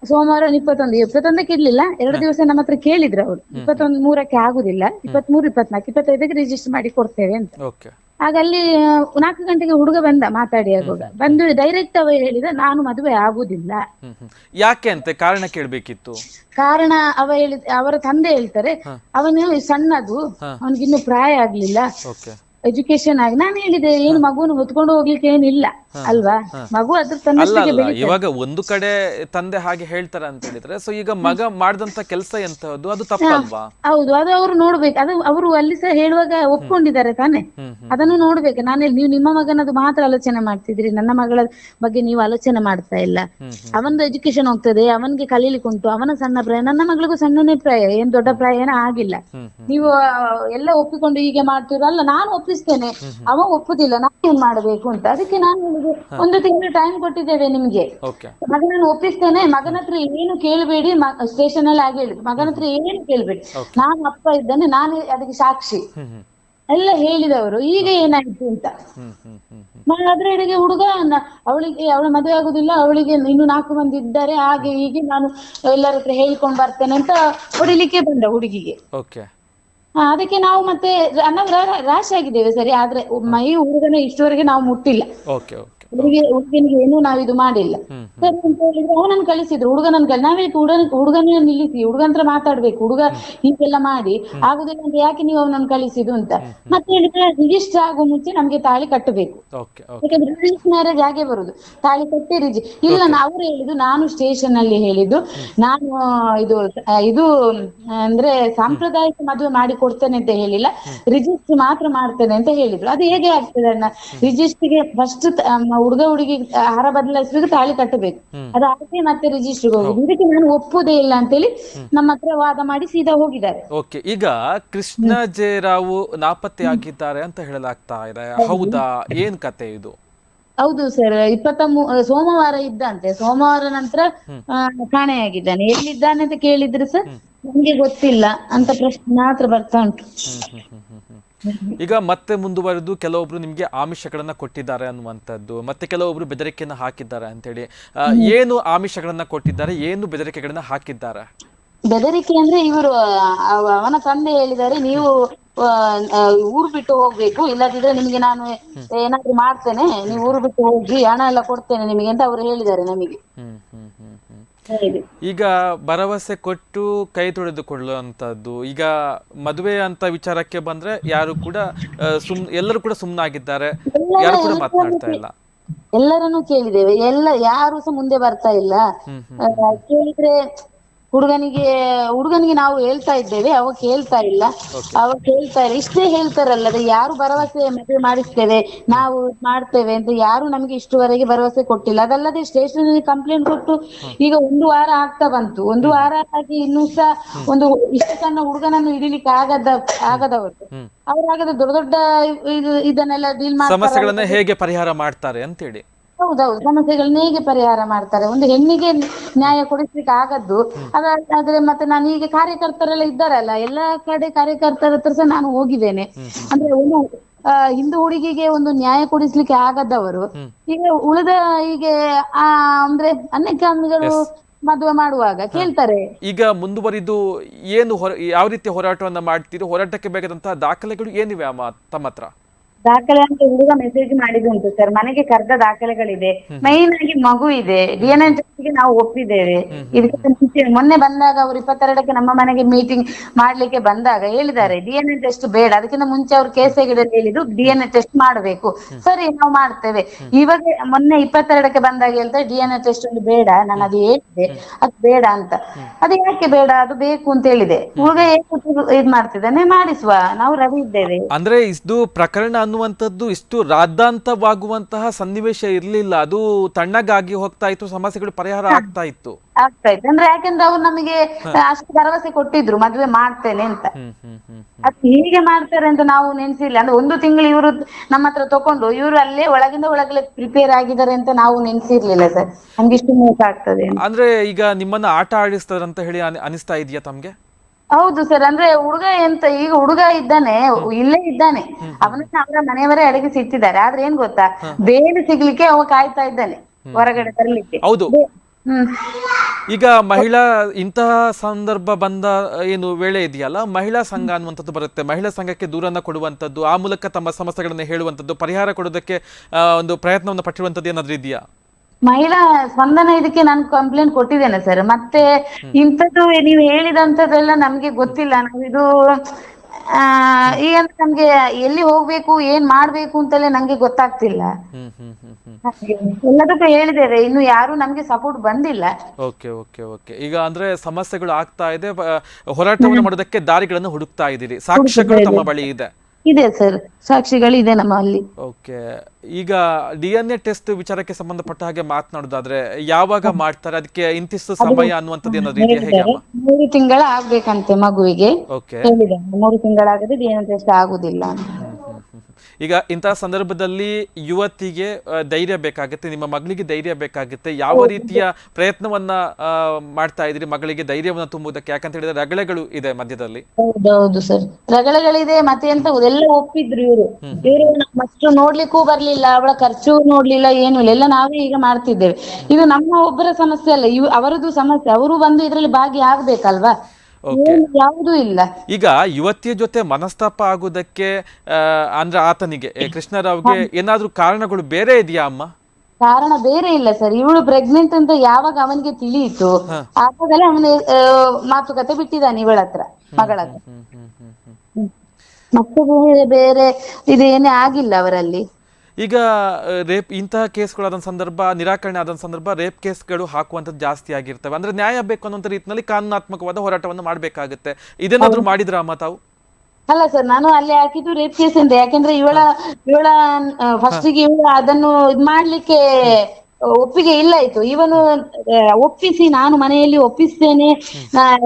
ಸೋಮವಾರ ಇಪ್ಪತ್ತೊಂದು ಇಪ್ಪತ್ತೊಂದಕ್ಕೆ ಇರ್ಲಿಲ್ಲ ಎರಡು ದಿವಸ ನಮ್ಮ ಹತ್ರ ಕೇಳಿದ್ರು ಅವ್ರು. ಇಪ್ಪತ್ತೊಂದು ಮೂರಕ್ಕೆ ಆಗುದಿಲ್ಲ ಇಪ್ಪತ್ಮೂರು ಇಪ್ಪತ್ನಾಲ್ಕು ಇಪ್ಪತ್ತೈದಕ್ಕೆ ರಿಜಿಸ್ಟರ್ ಮಾಡಿ ಕೊಡ್ತೇವೆ ಅಂತ. ಆಗ ಅಲ್ಲಿ ನಾಲ್ಕು ಗಂಟೆಗೆ ಹುಡುಗ ಬಂದ ಮಾತಾಡಿ ಆಗುವಾಗ ಬಂದು ಡೈರೆಕ್ಟ್ ಅವ ಹೇಳಿದ ನಾನು ಮದುವೆ ಆಗುದಿಲ್ಲ. ಯಾಕೆ ಅಂತ? ಕಾರಣ ಕೇಳ್ಬೇಕಿತ್ತು. ಕಾರಣ ಅವ ಹೇಳಿದ ಅವರ ತಂದೆ ಹೇಳ್ತಾರೆ ಅವನು ಸಣ್ಣದು ಅವನಿಗಿನ್ನು ಪ್ರಾಯ ಆಗ್ಲಿಲ್ಲ. ಎಜುಕೇಶನ್ ಆಗಿ ನಾನು ಹೇಳಿದೆ ಏನು ಮಗುವನ್ನು ಹೊತ್ಕೊಂಡು ಹೋಗ್ಲಿಕ್ಕೆ ಏನಿಲ್ಲ ಅಲ್ವಾ? ಮಗು ಅದ್ರ ಅಲ್ಲ ತನ್ನಷ್ಟಕ್ಕೆ ಅಲ್ಲ ಇವಾಗ ಒಂದು ಕಡೆ ತಂದೆ ಹಾಗೆ ಹೇಳ್ತಾರ ಅಂತ ಹೇಳಿದ್ರೆ ಸೊ ಈಗ ಮಗ ಮಾಡಿದಂತ ಕೆಲಸ ಎಂತದ್ದು ಅದು ತಪ್ಪಲ್ವಾ? ಹೌದು ಅದು ಅವರು ನೋಡ್ಬೇಕು. ಅದು ಅವರು ಅಲ್ಲಿ ಸಹ ಹೇಳುವಾಗ ಒಪ್ಕೊಂಡಿದ್ದಾರೆ ತಾನೆ. ಹ್ಮ್ ಅದನ್ನು ನೋಡ್ಬೇಕು. ನಾನೇ ನೀವು ನಿಮ್ಮ ಮಗನದು ಮಾತ್ರ ಆಲೋಚನೆ ಮಾಡ್ತಿದ್ರಿ ನನ್ನ ಮಗಳ ಬಗ್ಗೆ ನೀವು ಆಲೋಚನೆ ಮಾಡ್ತಾ ಇಲ್ಲ. ಅವನದು ಎಜುಕೇಶನ್ ಹೋಗ್ತದೆ ಅವನಿಗೆ ಕಲೀಲಿಕ್ಕೆ ಉಂಟು ಅವನ ಸಣ್ಣ ಪ್ರಾಯ ನನ್ನ ಮಗಳಿಗೂ ಸಣ್ಣನೇ ಪ್ರಾಯ ಏನ್ ದೊಡ್ಡ ಪ್ರಾಯ ಏನೋ ಆಗಿಲ್ಲ. ಹ್ಮ್ ನೀವು ಆ, ಎಲ್ಲ ಒಪ್ಪಿಕೊಂಡು ಹೀಗೆ ಮಾಡ್ತೀರಲ್ಲ ನಾನು ನಾನು ಒಪ್ಪಿಸ್ತೇನೆ ಅವ ಒಪ್ಪುದಿಲ್ಲ ನಾನು ಏನ್ ಮಾಡಬೇಕು ಅಂತ. ಅದಕ್ಕೆ ನಾನು ನಿಮಗೆ ಒಂದು ತಿಂಗಳು ಟೈಮ್ ಕೊಟ್ಟಿದ್ದೇವೆ ನಿಮ್ಗೆ. ಮಗನನ್ನು ಒಪ್ಪಿಸ್ತೇನೆ. ಮಗನ ಹತ್ರ ಏನು ಕೇಳಬೇಡಿ ಸ್ಟೇಷನ್ ಅಲ್ಲಿ ಆಗಿ ಹೇಳಿದ್ರು ಮಗನ ಹತ್ರ ಏನು ಕೇಳಬೇಡಿ. ನಾನು ಅಪ್ಪ ಇದ್ದಾನೆ ನಾನು ಅದಕ್ಕೆ ಸಾಕ್ಷಿ. ಎಲ್ಲ ಹೇಳಿದವರು ಈಗ ಏನಾಯ್ತು ಅಂತ. ಅದ್ರ ಅದ್ರೆಡೆಗೆ ಹುಡುಗ ಅವಳಿಗೆ ಅವಳ ಮದುವೆ ಆಗುದಿಲ್ಲ ಅವಳಿಗೆ ಇನ್ನು ನಾಲ್ಕು ಮಂದಿ ಇದ್ದಾರೆ. ಹಾಗೆ ಹೀಗೆ ನಾನು ಎಲ್ಲರ ಹತ್ರ ಹೇಳ್ಕೊಂಡು ಬರ್ತೇನೆ ಅಂತ ಹೊಡಿಲಿಕ್ಕೆ ಬಂದ ಹುಡುಗಿಗೆ. ಹಾ, ಅದಕ್ಕೆ ನಾವು ಮತ್ತೆ ನಾವು ರಾಶಿ ಆಗಿದ್ದೇವೆ ಸರಿ ಆದ್ರೆ ಮೈ ಹುಡುಗನ ಇಷ್ಟವರೆಗೆ ನಾವು ಮುಟ್ಟಿಲ್ಲ. ಹುಡುಗಿ ಹುಡುಗನಿಗೆ ಏನು ನಾವು ಇದು ಮಾಡಿಲ್ಲ. ಸರಿ ಅಂತ ಹೇಳಿದ್ರೆ ಅವನನ್ನು ಕಳಿಸಿದ್ರು. ಹುಡುಗನನ್ನು ಕಳಿ ನಾವೇ ಹುಡುಗನ ಹುಡುಗನ ನಿಲ್ಲಿಸಿ ಹುಡುಗನ ಹತ್ರ ಮಾತಾಡ್ಬೇಕು. ಹುಡುಗ ಹೀಗೆಲ್ಲ ಮಾಡಿ ಆಗುದಿಲ್ಲ ಅಂತ ಯಾಕೆ ನೀವು ಅವನನ್ನು ಕಳಿಸಿದ್ದು ಅಂತ. ಮತ್ತೆ ಹೇಳಿದ್ರೆ ರಿಜಿಸ್ಟರ್ ಆಗೋ ಮುಂಚೆ ನಮ್ಗೆ ತಾಳಿ ಕಟ್ಟಬೇಕು. ಯಾಕಂದ್ರೆ ರಿಜಿಸ್ಟರ್ ಮ್ಯಾರೇಜ್ ಹಾಗೆ ಬರುದು. ತಾಳಿ ಕಟ್ಟಿ ರಿಜಿ ಇಲ್ಲ ಅವ್ರು ಹೇಳಿದ್ದು ನಾನು ಸ್ಟೇಷನ್ ಅಲ್ಲಿ ಹೇಳಿದ್ದು. ನಾನು ಇದು ಇದು ಅಂದ್ರೆ ಸಾಂಪ್ರದಾಯಿಕ ಮದುವೆ ಮಾಡಿ ಕೊಡ್ತೇನೆ ಅಂತ ಹೇಳಿಲ್ಲ. ರಿಜಿಸ್ಟರ್ ಮಾತ್ರ ಮಾಡ್ತೇನೆ ಅಂತ ಹೇಳಿದ್ರು. ಅದು ಹೇಗೆ ಆಗ್ತದೆ ಅಣ್ಣ? ರಿಜಿಸ್ಟರ್ಗೆ ಫಸ್ಟ್ ಹುಡುಗ ಹುಡುಗಿ ಆಹಾರ ಬದಲಾಯಿಸ್ಬೇಕು ತಾಳಿ ಕಟ್ಟಬೇಕು. ಅದಾದ್ರೆ ಮತ್ತೆ ರಿಜಿಸ್ಟರ್ ಹೋಗುದು. ಇದಕ್ಕೆ ನಾನು ಒಪ್ಪುದೇ ಇಲ್ಲ ಅಂತೇಳಿ ನಮ್ಮ ಹತ್ರ ವಾದ ಮಾಡಿ ಸೀದಾ ಹೋಗಿದ್ದಾರೆ. ಓಕೆ ಈಗ ಕೃಷ್ಣ ಜೆ ರಾವು ನಾಪತ್ತೆ ಆಗಿದ್ದಾರೆ ಅಂತ ಹೇಳಲಾಗ್ತಾ ಇದೆ. ಹೌದಾ? ಏನ್ ಕತೆ ಇದು? ಹೌದು ಸರ್ ಇಪ್ಪತ್ತ ಸೋಮವಾರ ಇದ್ದಂತೆ. ಸೋಮವಾರ ನಂತರ ಕಾಣೆಯಾಗಿದ್ದಾನೆ ಎಲ್ಲಿದ್ದಾನೆ ಅಂತ ಕೇಳಿದ್ರೆ ಸರ್ ನಮ್ಗೆ ಗೊತ್ತಿಲ್ಲ ಅಂತ ಪ್ರಶ್ನೆ ಮಾತ್ರ ಬರ್ತಾ ಉಂಟು. ಈಗ ಮತ್ತೆ ಮುಂದುವರೆದು ಕೆಲವೊಬ್ರು ನಿಮ್ಗೆ ಆಮಿಷಗಳನ್ನ ಕೊಟ್ಟಿದ್ದಾರೆ ಅನ್ನುವಂಥದ್ದು ಮತ್ತೆ ಕೆಲವೊಬ್ರು ಬೆದರಿಕೆಯನ್ನ ಹಾಕಿದ್ದಾರೆ ಅಂತೇಳಿ. ಹೇಳಿ ಏನು ಆಮಿಷಗಳನ್ನ ಕೊಟ್ಟಿದ್ದಾರೆ ಏನು ಬೆದರಿಕೆಗಳನ್ನ ಹಾಕಿದ್ದಾರೆ? ಬೆದರಿಕೆ ಅಂದ್ರೆ ಇವರು ಅವನ ತಂದೆ ಹೇಳಿದ್ದಾರೆ ನೀವು ಊರು ಬಿಟ್ಟು ಹೋಗ್ಬೇಕು ಇಲ್ಲದಿದ್ರೆ ನಿಮಗೆ ನಾನು ಏನಾದ್ರು ಮಾಡ್ತೇನೆ ನೀವು ಊರು ಬಿಟ್ಟು ಹೋಗಿ ಹಣ ಎಲ್ಲ ಕೊಡ್ತೇನೆ ನಿಮಗೆ ಅಂತ ಅವರು ಹೇಳಿದ್ದಾರೆ ನಮಗೆ. ಈಗ ಭರವಸೆ ಕೊಟ್ಟು ಕೈ ತೊಳೆದುಕೊಳ್ಳುವಂಥದ್ದು ಈಗ ಮದುವೆ ಅಂತ ವಿಚಾರಕ್ಕೆ ಬಂದ್ರೆ ಯಾರು ಕೂಡ ಸುಮ್ ಎಲ್ಲರೂ ಕೂಡ ಸುಮ್ಮನಾಗಿದ್ದಾರೆ ಯಾರು ಕೂಡ ಮಾತನಾಡ್ತಾ ಇಲ್ಲ. ಎಲ್ಲರನ್ನು ಕೇಳಿದ್ದೇವೆ. ಎಲ್ಲ ಯಾರು ಸಹ ಮುಂದೆ ಬರ್ತಾ ಇಲ್ಲ. ಕೇಳಿದ್ರೆ ಹುಡುಗನಿಗೆ ಹುಡುಗನಿಗೆ ನಾವು ಹೇಳ್ತಾ ಇದ್ದೇವೆ ಅವ ಕೇಳ್ತಾ ಇಲ್ಲ. ಅವ ಕೇಳ್ತಾ ಇಲ್ಲ. ಇಷ್ಟೇ ಹೇಳ್ತಾರಲ್ಲದೆ ಯಾರು ಭರವಸೆ ಮದುವೆ ಮಾಡಿಸ್ತೇವೆ ನಾವು ಮಾಡ್ತೇವೆ ಅಂತ ಯಾರು ನಮ್ಗೆ ಇಷ್ಟುವರೆಗೆ ಭರವಸೆ ಕೊಟ್ಟಿಲ್ಲ. ಅದಲ್ಲದೆ ಸ್ಟೇಷನ್ ಕಂಪ್ಲೇಂಟ್ ಕೊಟ್ಟು ಈಗ ಒಂದು ವಾರ ಆಗ್ತಾ ಬಂತು. ಒಂದು ವಾರ ಆಗಿ ಇನ್ನೂ ಸಹ ಒಂದು ಇಷ್ಟು ಸಣ್ಣ ಹುಡುಗನನ್ನು ಹಿಡಿಲಿಕ್ಕೆ ಆಗದ ಆಗದವರು. ಅವರಾಗದ ದೊಡ್ಡ ದೊಡ್ಡ ಇದು ಇದನ್ನೆಲ್ಲ ಡೀಲ್ ಮಾಡ್ತಾರೆ ಸಮಸ್ಯೆಗಳನ್ನ ಹೇಗೆ ಪರಿಹಾರ ಮಾಡ್ತಾರೆ ಅಂತೇಳಿ. ಹೌದೌದು. ಸಮಸ್ಯೆಗಳನ್ನ ಹೇಗೆ ಪರಿಹಾರ ಮಾಡ್ತಾರೆ. ಒಂದು ಹೆಣ್ಣಿಗೆ ನ್ಯಾಯ ಕೊಡಿಸ್ಲಿಕ್ಕೆ ಆಗದ್ದು ಅದಾದ್ರೆ ಮತ್ತೆ ನಾನು ಈಗ ಕಾರ್ಯಕರ್ತರೆಲ್ಲ ಇದ್ದಾರಲ್ಲ ಎಲ್ಲಾ ಕಡೆ ಕಾರ್ಯಕರ್ತರ ಹತ್ರ ಸಹ ನಾನು ಹೋಗಿದ್ದೇನೆ. ಅಂದ್ರೆ ಒಂದು ಆ, ಹಿಂದೂ ಹುಡುಗಿಗೆ ಒಂದು ನ್ಯಾಯ ಕೊಡಿಸ್ಲಿಕ್ಕೆ ಆಗದವರು. ಈಗ ಉಳಿದ ಹೀಗೆ ಆ ಅಂದ್ರೆ ಅನ್ಯಕಾಮಿಗಳು ಮದುವೆ ಮಾಡುವಾಗ ಕೇಳ್ತಾರೆ. ಈಗ ಮುಂದುವರಿದು ಏನು ಹೊರ ಯಾವ ರೀತಿ ಹೋರಾಟವನ್ನ ಮಾಡ್ತೀರಿ ಹೋರಾಟಕ್ಕೆ ಬೇಕಾದಂತಹ ದಾಖಲೆಗಳು ಏನಿವೆ ಅಮ್ಮ ತಮ್ಮ ಹತ್ರ ದಾಖಲೆ ಅಂತ ಹುಡುಗ ಮೆಸೇಜ್ ಮಾಡಿದುಂಟು ಸರ್ ಮನೆಗೆ ಕರೆದ ದಾಖಲೆಗಳಿದೆ. ಮೈನ್ ಆಗಿ ಮಗು ಇದೆ. ಡಿಎನ್ಎ ಗೆ ನಾವು ಒಪ್ಪಿದ್ದೇವೆ. ಇದಕ್ಕೆ ಮುಂಚೆ ಮೊನ್ನೆ ಬಂದಾಗ ಅವ್ರು ಇಪ್ಪತ್ತೆರಡಕ್ಕೆ ನಮ್ಮ ಮನೆಗೆ ಮೀಟಿಂಗ್ ಮಾಡ್ಲಿಕ್ಕೆ ಬಂದಾಗ ಹೇಳಿದ್ದಾರೆ ಡಿಎನ್ಎ ಟೆಸ್ಟ್ ಬೇಡ. ಅದಕ್ಕಿಂತ ಮುಂಚೆ ಅವರು ಕೇಸ್ ಹೆಗಡಲ್ಲಿ ಹೇಳಿದ್ರು ಡಿಎನ್ಎ ಟೆಸ್ಟ್ ಮಾಡಬೇಕು. ಸರಿ ನಾವು ಮಾಡ್ತೇವೆ. ಇವಾಗ ಮೊನ್ನೆ ಇಪ್ಪತ್ತೆರಡಕ್ಕೆ ಬಂದಾಗ ಹೇಳ್ತಾರೆ ಡಿಎನ್ಎ ಟೆಸ್ಟ್ ಒಂದು ಬೇಡ. ನಾನು ಅದು ಹೇಳಿದೆ. ಅದು ಬೇಡ ಅಂತ. ಅದು ಯಾಕೆ ಬೇಡ? ಅದು ಬೇಕು ಅಂತ ಹೇಳಿದೆ. ಹುಡುಗ ಏನ್ ಇದ್ ಮಾಡ್ತಿದ್ದಾನೆ? ಮಾಡಿಸುವ. ನಾವು ರವಿ ಇದ್ದೇವೆ. ಅಂದ್ರೆ ಇದು ಪ್ರಕರಣ ಅನ್ನುವಂಥದ್ದು ಇಷ್ಟು ರಾದ್ದಾಂತವಾಗುವಂತಹ ಸನ್ನಿವೇಶ ಇರಲಿಲ್ಲ. ಅದು ತಣ್ಣಗಾಗಿ ಹೋಗ್ತಾ ಇತ್ತು ಸಮಸ್ಯೆಗಳು ಪರಿಹಾರ ಆಗ್ತಾ ಇತ್ತು. ಆಗ್ತಾ ಇತ್ತು. ಅಂದ್ರೆ ಯಾಕೆಂದ್ರೆ ಅವ್ರು ನಮಗೆ ಅಷ್ಟು ಭರವಸೆ ಕೊಟ್ಟಿದ್ರು ಮದುವೆ ಮಾಡ್ತೇನೆ ಅಂತ. ಅದ್ ಹೀಗೆ ಮಾಡ್ತಾರೆ ಅಂತ ನಾವು ನೆನ್ಸಿಲ್ಲ. ಅಂದ್ರೆ ಒಂದು ತಿಂಗಳು ಇವರು ನಮ್ಮ ಹತ್ರ ತಕೊಂಡು ಇವರು ಅಲ್ಲೇ ಒಳಗಿಂದ ಒಳಗಡೆ ಪ್ರಿಪೇರ್ ಆಗಿದ್ದಾರೆ ಅಂತ ನಾವು ನೆನ್ಸಿರ್ಲಿಲ್ಲ ಸರ್. ನಮ್ಗೆ ಇಷ್ಟು ಮೋಸ ಆಗ್ತದೆ ಅಂದ್ರೆ ಈಗ ನಿಮ್ಮನ್ನ ಆಟ ಆಡಿಸ್ತಾರಂತ ಹೇಳಿ ಅನಿ- ಅನಿಸ್ತಾ ಇದೆಯಾ ತಮ್ಗೆ? ಹೌದು ಸರ್ ಅಂದ್ರೆ ಹುಡುಗ ಎಂತ ಈಗ ಹುಡುಗ ಇದ್ದಾನೆ ಇಲ್ಲೇ ಇದ್ದಾನೆ. ಅವನನ್ನ ಅವರ ಮನೆಯವರೇ ಅಡಗಿಸಿ ಇಟ್ಟಿದ್ದಾರೆ ಆದ್ರೆ ಏನ್ ಗೊತ್ತಾ? ಬೇರೆ ಸಿಗ್ಲಿಕ್ಕೆ ಅವ ಕಾಯ್ತಾ ಇದ್ದಾನೆ ಹೊರಗಡೆ ಬರ್ಲಿಕ್ಕೆ. ಹೌದು. ಹ್ಮ್. ಈಗ ಮಹಿಳಾ ಇಂತಹ ಸಂದರ್ಭ ಬಂದ ಏನು ವೇಳೆ ಇದೆಯಲ್ಲ? ಮಹಿಳಾ ಸಂಘ ಅನ್ನುವಂಥದ್ದು ಬರುತ್ತೆ. ಮಹಿಳಾ ಸಂಘಕ್ಕೆ ದೂರನ್ನ ಕೊಡುವಂಥದ್ದು ಆ ಮೂಲಕ ತಮ್ಮ ಸಮಸ್ಯೆಗಳನ್ನ ಹೇಳುವಂಥದ್ದು ಪರಿಹಾರ ಕೊಡೋದಕ್ಕೆ ಆ, ಒಂದು ಪ್ರಯತ್ನವನ್ನು ಪಟ್ಟಿರುವಂಥದ್ದು ಏನಾದ್ರೂ ಇದೆಯಾ? ಮಹಿಳಾ ಸ್ಪಂದನ ಇದಕ್ಕೆ ನಾನು ಕಂಪ್ಲೇಂಟ್ ಕೊಟ್ಟಿದ್ದೇನೆ ಸರ್ ಮತ್ತೆ ಇಂಥದ್ದು ನೀವು ಹೇಳಿದಂಥದ್ದೆಲ್ಲ ನಮ್ಗೆ ಗೊತ್ತಿಲ್ಲ. ನಾವು ಇದು ಆ ಈಗ ನಮ್ಗೆ ಎಲ್ಲಿ ಹೋಗ್ಬೇಕು ಏನ್ ಮಾಡ್ಬೇಕು ಅಂತಲೇ ನಂಗೆ ಗೊತ್ತಾಗ್ತಿಲ್ಲ. ಹ್ಮ್ ಹ್ಮ್ ಹ್ಮ್ ಹ್ಮ್. ಹಾಗೆ ಎಲ್ಲದಕ್ಕೂ ಹೇಳಿದ್ದೇವೆ. ಇನ್ನು ಯಾರು ನಮ್ಗೆ ಸಪೋರ್ಟ್ ಬಂದಿಲ್ಲ. Okay okay okay. ಈಗ ಅಂದ್ರೆ ಸಮಸ್ಯೆಗಳು ಆಗ್ತಾ ಇದೆ. ಬ- ಹೋರಾಟವನ್ನು ಮಾಡೋದಕ್ಕೆ ದಾರಿಗಳನ್ನು ಹುಡುಕ್ತಾ ಇದ್ದೀರಿ. ಸಾಕ್ಷ್ಯಗಳು ತಮ್ಮ ಬಳಿ ಇದೆ. ಇದೆ ಸರ್ ಸಾಕ್ಷಿಗಳಿದೆ ನಮ್ಮಲ್ಲಿ ಓಕೆ ಈಗ ಡಿ ಎನ್ ಎ ಟೆಸ್ಟ್ ವಿಚಾರಕ್ಕೆ ಸಂಬಂಧಪಟ್ಟ ಹಾಗೆ ಮಾತನಾಡೋದಾದ್ರೆ ಯಾವಾಗ ಮಾಡ್ತಾರೆ ಅದಕ್ಕೆ ಇಂತಿಷ್ಟು ಸಮಯ ಅನ್ನುವಂಥದ್ದು ಏನಾದ್ರು ಇದೆಯಾ ಹೇಗೆ ಅಮ್ಮ? ಮೂರು ತಿಂಗಳ ಆಗ್ಬೇಕಂತೆ ಮಗುವಿಗೆ. ಓಕೆ. ಮೂರು ತಿಂಗಳಾಗದೆ ಡಿ ಎನ್ ಟೆಸ್ಟ್ ಆಗುದಿಲ್ಲ ಅಂತ. ಈಗ ಇಂತಹ ಸಂದರ್ಭದಲ್ಲಿ ಯುವತಿಗೆ ಧೈರ್ಯ ಬೇಕಾಗುತ್ತೆ ನಿಮ್ಮ ಮಗಳಿಗೆ ಧೈರ್ಯ ಬೇಕಾಗುತ್ತೆ. ಯಾವ ರೀತಿಯ ಪ್ರಯತ್ನವನ್ನ ಮಾಡ್ತಾ ಇದ್ರಿ ಮಗಳಿಗೆ ಧೈರ್ಯವನ್ನು ತುಂಬುವುದಕ್ಕೆ ಯಾಕಂತ ಹೇಳಿದ್ರೆ ರಗಳೆಗಳು ಇದೆ ಮಧ್ಯದಲ್ಲಿ. ಹೌದೌದು ಸರ್. ರಗಳೆಗಳಿದೆ ಮತ್ತೆ ಎಂತ ಎಲ್ಲ ಒಪ್ಪಿದ್ರು ಇವರು. ಇವರು ಅಷ್ಟು ನೋಡ್ಲಿಕ್ಕೂ ಬರ್ಲಿಲ್ಲ ಅವಳ ಖರ್ಚು ನೋಡ್ಲಿಲ್ಲ ಏನು ಇಲ್ಲ. ಎಲ್ಲ ನಾವೇ ಈಗ ಮಾಡ್ತಿದ್ದೇವೆ. ಇದು ನಮ್ಮ ಒಬ್ಬರ ಸಮಸ್ಯೆ ಅಲ್ಲ ಇವ್ ಅವರದ್ದು ಸಮಸ್ಯೆ. ಅವರು ಬಂದು ಇದ್ರಲ್ಲಿ ಭಾಗಿ ಆಗ್ಬೇಕಲ್ವಾ ಯಾವುದೂ ಇಲ್ಲ. ಈಗ ಯುವತಿಯ ಜೊತೆ ಮನಸ್ತಾಪ ಆಗುದಕ್ಕೆ ಅಂದ್ರೆ ಆತನಿಗೆ ಕೃಷ್ಣರಾವ್ಗೆ ಏನಾದ್ರೂ ಕಾರಣಗಳು ಬೇರೆ ಇದೆಯಾ ಅಮ್ಮ? ಕಾರಣ ಬೇರೆ ಇಲ್ಲ ಸರ್. ಇವಳು ಪ್ರೆಗ್ನೆಂಟ್ ಅಂತ ಯಾವಾಗ ಅವನಿಗೆ ತಿಳಿಯಿತು ಆವಾಗಲೇ ಅವನ ಮಾತುಕತೆ ಬಿಟ್ಟಿದ್ದಾನೆ ಇವಳ ಹತ್ರ ಮಗಳ ಹತ್ರ. ಮತ್ತೆ ಬೇರೆ ಬೇರೆ ಇದೇನೇ ಆಗಿಲ್ಲ ಅವರಲ್ಲಿ. ಈಗ ರೇಪ್ ಇಂತಹ ಕೇಸ್ಗಳಾದ ಸಂದರ್ಭ ನಿರಾಕರಣೆ ಆದ ಸಂದರ್ಭ ರೇಪ್ ಕೇಸ್ಗಳು ಹಾಕುವಂಥದ್ದು ಜಾಸ್ತಿ ಆಗಿರ್ತವೆ. ಅಂದ್ರೆ ನ್ಯಾಯ ಬೇಕು ಅನ್ನೋ ರೀತಿಯಲ್ಲಿ ಕಾನೂನಾತ್ಮಕವಾದ ಹೋರಾಟವನ್ನು ಮಾಡಬೇಕಾಗುತ್ತೆ. ಇದೇನಾದ್ರೂ ಮಾಡಿದ್ರ ಅಮ್ಮ ತಾವು? ಅಲ್ಲ ಸರ್ ನಾನು ಅಲ್ಲಿ ಹಾಕಿದ್ದು ರೇಪ್ ಕೇಸ್ ಅಂತ ಯಾಕೆಂದ್ರೆ ಇವಳ ಇವಳ ಫಸ್ಟಿಗೆ ಇವಳ ಅದನ್ನು ಇದ್ ಮಾಡ್ಲಿಕ್ಕೆ ಒಪ್ಪಿಗೆ ಇಲ್ಲ ಆಯ್ತು ಇವನು ಒಪ್ಪಿಸಿ ನಾನು ಮನೆಯಲ್ಲಿ ಒಪ್ಪಿಸ್ತೇನೆ